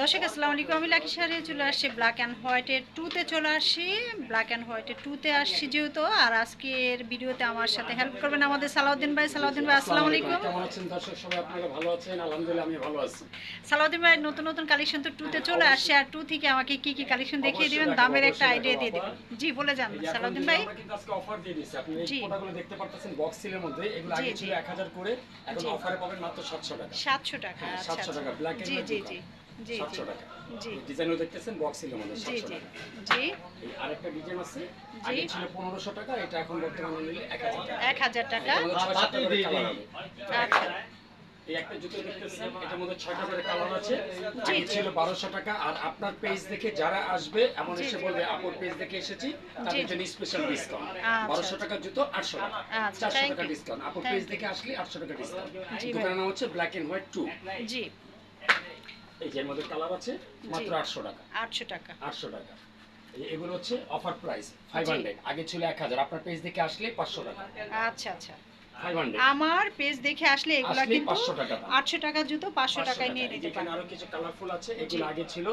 দর্শক আসসালামু আলাইকুম। আমি লাকি সারে চলে আসছি ব্ল্যাক অ্যান্ড হোয়াইটের টুতে চলে আসছি। ব্ল্যাক অ্যান্ড হোয়াইটের টুতে আসছি যেহেতু আর আজকের ভিডিওতে আমার সাথে হেল্প করবেন আমাদের সালাউদ্দিন ভাই। সালাউদ্দিন ভাই আসসালামু আলাইকুম। কেমন আছেন দর্শক? সবাই আপনারা ভালো আছেন? আলহামদুলিল্লাহ আমি ভালো আছি। সালাউদ্দিন ভাই নতুন নতুন কালেকশন তো টুতে চলে আসছে। আর টু থেকে আমাকে কি কি কালেকশন দেখিয়ে দিবেন? দামের একটা আইডিয়া দিয়ে দিবেন। জি বলে যান সালাউদ্দিন ভাই। কিন্তু আজকে অফার দিয়ে দিচ্ছি আপনি এই। প্রোডাক্টগুলো দেখতে পাচ্ছেন বক্স সিলের মধ্যে। এগুলো আগে ছিল 1000 করে এখন অফারে পাবেন মাত্র 700 টাকা। সাতশো টাকা হ্যাঁ, আচ্ছা 700 আচ্ছা। টাকা, and জি জি জি জি। 700 টাকা। জি। ডিজাইনও দেখতেছেন বক্স মধ্যে জি 700 টাকা। জি। এই আরেকটা ডিজাইন আছে। আগে ছিল 1500 টাকা এটা এখন বর্তমানে নিলে 1000 টাকা। এক হাজার টাকা? হবে আচ্ছা এই একটা জুতো দেখতেছেন এটার মধ্যে ছয়টা করে কালার আছে। জি, আগে ছিল বারোশো টাকা আর আপনার পেজ দেখে যারা আসবে এমন এসে বলবে আপুর পেজ দেখে এসেছি তাদের জন্য স্পেশাল ডিসকাউন্ট আচ্ছা, বারোশো আচ্ছা। টাকার জুতো আটশো টাকা। আচ্ছা, চারশো টাকা ডিসকাউন্ট আপুর পেজ দেখে আসলে আটশো টাকা ডিসকাউন্ট। দোকানের নাম হচ্ছে Black and White two ji. এই যে এর মধ্যে কালার আছে মাত্র আটশো টাকা। আটশো টাকা। আটশো টাকা। এগুলো হচ্ছে অফার প্রাইস ফাইভ। হান্ড্রেড আগে ছিল এক হাজার আপনার পেজ দেখে আসলে পাঁচশো টাকা। আচ্ছা আচ্ছা। আমার পেজ দেখে আসলে এগুলা কিন্তু 500 টাকা। দাম। আটশো টাকা জুতো পাঁচশো টাকায় নিয়ে নিতে এখানে পারেন আরও কিছু কালারফুল আছে এগুলো আগে ছিল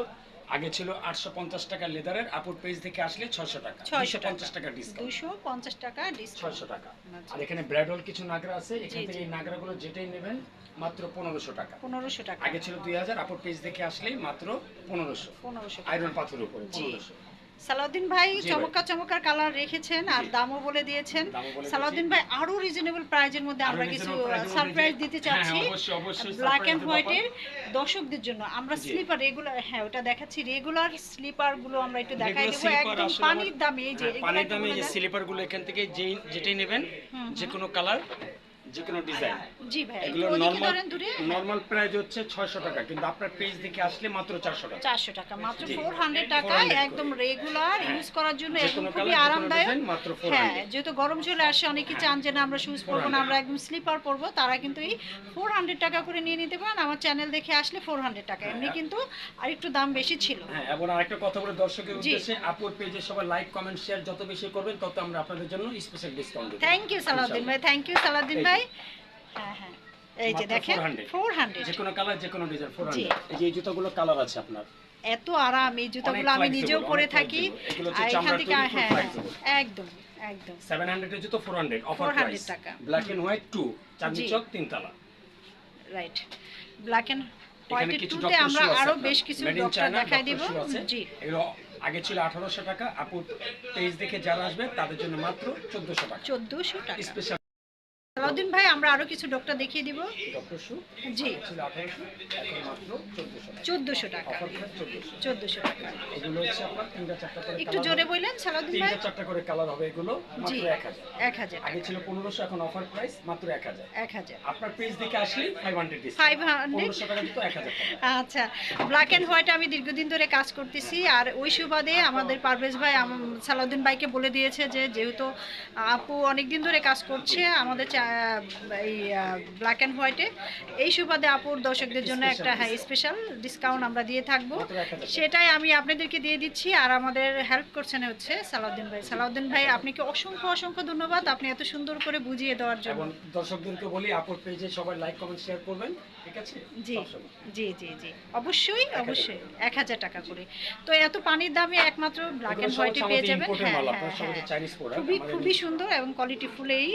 আগে ছিল 850 টাকা লেদারের আপুর পেজ থেকে আসলে 600 টাকা ছয়শো পঞ্চাশ টাকা। ডিসকাউন্ট 250 টাকা ডিসকাউন্ট 600 টাকা। আচ্ছা। আর এখানে ব্রাইডাল কিছু নাগরা আছে এখান থেকে এই নাগরাগুলো যেটাই নেবেন মাত্র পনেরোশো টাকা। পনেরোশো টাকা। আগে ছিল 2000 আপুর পেজ থেকে আসলে মাত্র পনেরোশো। পনেরোশো আয়রন পাথরের উপরে পনেরোশো। সালাউদ্দিন ভাই। চমৎকার চমৎকার কালার রেখেছেন আর দামও বলে দিয়েছেন। সালাউদ্দিন ভাই আরও রিজনেবল প্রাইজের মধ্যে আমরা কিছু এর সারপ্রাইজ দিতে হ্যাঁ, চাচ্ছি। ব্ল্যাক এন্ড দেবো হোয়াইটের দর্শকদের জন্য। আমরা স্লিপার রেগুলার হ্যাঁ ওটা দেখাচ্ছি। রেগুলার স্লিপারগুলো আমরা একটু দেখাই দেবো। একদম পানির দামে এই যে হ্যাঁ, পানির দামে যে স্লিপারগুলো এখান থেকে যেই যেটাই নেবেন যে কোনো কালার যে কোনো ডিজাইন জি ভাই। এগুলো একটু নরমাল নরমাল প্রাইস হচ্ছে 600 টাকা কিন্তু আপনার পেজ দেখে আসলে মাত্র 400 টাকা। চারশো টাকা মাত্র 400। একদম রেগুলার হ্যাঁ। ইউজ করার জন্য একদম খুবই আরামদায়ক। মাত্র 400 হ্যাঁ যেহেতু গরম চলে আসে অনেকে চান যে না আমরা শুজ পরবো না আমরা একদম স্লিপার পরবো তারা কিন্তু এই ফোর হান্ড্রেড টাকা করে নিয়ে নিতে পারেন। আমার চ্যানেল দেখে আসলে ফোর হান্ড্রেড টাকা এমনি কিন্তু আরেকটু দাম বেশি ছিল। হ্যাঁ এবং আরেকটা কথা বলে দর্শকের উদ্দেশ্যে আপুর পেজে সবাই লাইক কমেন্ট শেয়ার যত বেশি করবেন তত আমরা আপনাদের জন্য স্পেশাল ডিসকাউন্ট দেব থ্যাংক ইউ সালাউদ্দিন ভাই। থ্যাংক ইউ সালাউদ্দিন ভাই। হ্যাঁ। হ্যাঁ এই যে দেখেন 400 যে কোনো কালার যে কোনো ডিজাইন 400 এই যে এই কালার আছে আপনার। এত আরাম এই জুতোগুলো আমি নিজেও পরে থাকি। এখান থেকে হ্যাঁ একদম একদম। 700 এর জুতো 400 অফার প্রাইস টাকা। Black and White 2 Chandni Chowk তিনতলা রাইট ব্ল্যাক এন্ড এখানে হোয়াইটের কিছু আমরা আরও বেশ কিছু ডক্টর দেখাই Dr. দিব। Shoe আছে। জি। এগুলো আগে ছিল আঠারোশো টাকা আপু দেখে যারা আসবে তাদের জন্য মাত্র চোদ্দশো টাকা। চোদ্দশো টাকা। স্পেশাল সালাউদ্দিন ভাই আমরা আরও কিছু ডক্টর দেখিয়ে দিব। ডক্টর জি। ছিল আঠারোশো। এখন মাত্র চোদ্দশো টাকা। চোদ্দশো। একটু জোরে বললেন সালাউদ্দিন ভাই? চারটা করে কালার হবে এগুলো জি এক হাজার। আগে ছিল পনেরোশো এখন অফার প্রাইস মাত্র এক হাজার। এক হাজার। আপনার পেজ দেখে আসলে ফাইভ হান্ড্রেড 500 পনেরোশো টাকা দিত এক হাজার টাকা। আচ্ছা ব্ল্যাক অ্যান্ড হোয়াইট আমি দীর্ঘদিন ধরে কাজ করতেছি আর ওই সুবাদে আমাদের পারভেজ ভাই সালাউদ্দিন ভাইকে বলে দিয়েছে যে যেহেতু আপু অনেক দিন ধরে কাজ করছে আমাদের এই ব্ল্যাক অ্যান্ড হোয়াইটে এই সুবাদে আপুর দর্শকদের জন্য একটা হ্যাঁ স্পেশাল ডিসকাউন্ট আমরা দিয়ে থাকব। সেটাই আমি আপনাদেরকে দিয়ে দিচ্ছি আর আমাদের হেল্প করছেন হচ্ছে সালাউদ্দিন ভাই। সালাউদ্দিন ভাই আপনাকে অসংখ্য অসংখ্য ধন্যবাদ আপনি এত সুন্দর করে বুঝিয়ে দেওয়ার জন্য। এবং দর্শকদেরকে বলি আপুর পেজে সবাই লাইক কমেন্ট শেয়ার করবেন ঠিক আছে? জি জি জি জি। অবশ্যই অবশ্যই। এক হাজার টাকা করে। তো এত পানির দামে একমাত্র ব্ল্যাক অ্যান্ড হোয়াইটে পেয়ে যাবেন। হ্যাঁ হ্যাঁ হ্যাঁ। খুবই খুবই সুন্দর এবং কোয়ালিটি ফুলেই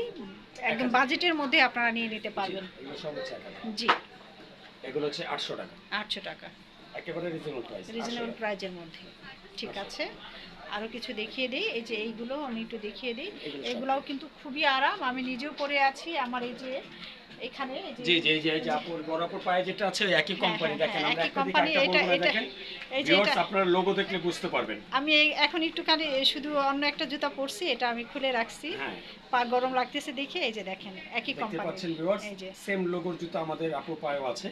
একদম বাজেটের মধ্যে আপনারা নিয়ে নিতে পারবেন। জি। এগুলো হচ্ছে আটশো টাকা। আটশো টাকা। একেবারে রিজনেবল প্রাইস রিজনেবল প্রাইজের মধ্যে। ঠিক আছে? আরও কিছু দেখিয়ে দিই। এই যে এইগুলো আমি একটু দেখিয়ে দিই। এগুলো এগুলোও কিন্তু খুবই আরাম। আমি নিজেও পরে আছি। আমার এই যে এখানে জি জি এই যে আপুর বরাবর পায়ে যেটা আছে একই কোম্পানি হ্যাঁ, দেখেন হ্যাঁ, আমরা একই একটা এটা- এটা- এই যে ভিউয়ার্স এটা- আপনারা লোগো দেখলে বুঝতে পারবেন। আমি এখন একটুখানি শুধু অন্য একটা জুতা পরছি এটা আমি খুলে রাখছি। হ্যাঁ। পা গরম লাগতেছে দেখে এই যে দেখেন একই দেখতে কোম্পানি পাচ্ছেন ভিউয়ার্স সেম লোগোর জুতো আমাদের আপুর পায়েও আছে।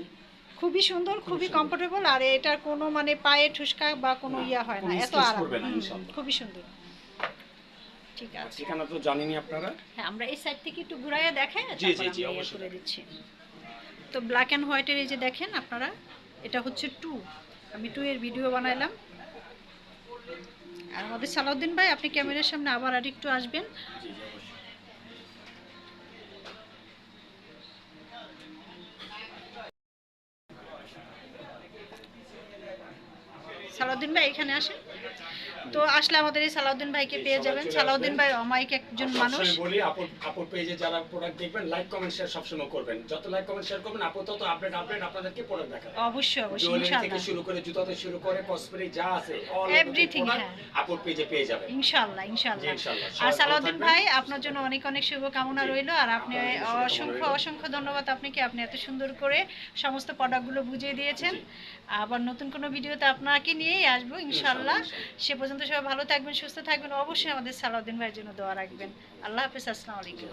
খুবই সুন্দর খুবই। কমফোর্টেবল আর এটার কোনো মানে পায়ে ঠুসকা বা কোনো ইয়া হয় না এত আরাম। খুবই সুন্দর। ঠিক আছে। ঠিকানা তো জানেনই আপনারা। হ্যাঁ আমরা এই সাইড থেকে একটু ঘুরাইয়া দেখাই জি, জি, জি, করে অবশ্যই। দিচ্ছি। তো ব্ল্যাক অ্যান্ড হোয়াইটের এই যে দেখেন আপনারা এটা হচ্ছে টু আমি টু এর ভিডিও বানাইলাম। আর আমাদের সালাউদ্দিন ভাই আপনি ক্যামেরার সামনে আবার আর একটু আসবেন সালাউদ্দিন ভাই এখানে আসেন। তো আসলে আমাদের এই সালাউদ্দিন ভাইকে পেয়ে যাবেন। সালাউদ্দিন ভাই অমায়িক একজন মানুষ। সবসময় বলি আপুর আপুর পেজে যারা প্রোডাক্ট দেখবেন লাইক কমেন্ট শেয়ার সবসময় করবেন। যত লাইক কমেন্ট শেয়ার করবেন আপু তত আপডেট আপডেট আপনাদেরকে প্রোডাক্ট দেখাবে। অবশ্যই অবশ্যই জুয়েলারি থেকে শুরু করে জুতাতে শুরু করে কসমেটিক যা আছে Everything, product হ্যাঁ। পেজে পেয়ে যাবেন। ইনশাআল্লাহ ইনশাআল্লাহ। ইনশাআল্লাহ। আর সালাউদ্দিন ভাই আপনার জন্য অনেক অনেক শুভকামনা। রইল। আর আপনি অসংখ্য অসংখ্য ধন্যবাদ আপনাকে। আপনি এত সুন্দর করে সমস্ত প্রোডাক্টগুলো বুঝিয়ে দিয়েছেন। আবার নতুন কোনো ভিডিওতে আপনাকে নিয়েই আসব ইনশাআল্লাহ ইনশাআল্লাহ। সে পর্যন্ত সবাই ভালো থাকবেন, সুস্থ থাকবেন। অবশ্যই আমাদের সালাউদ্দিন ভাইয়ের জন্য দোয়া রাখবেন। আল্লাহ হাফিজ, আসসালামু আলাইকুম।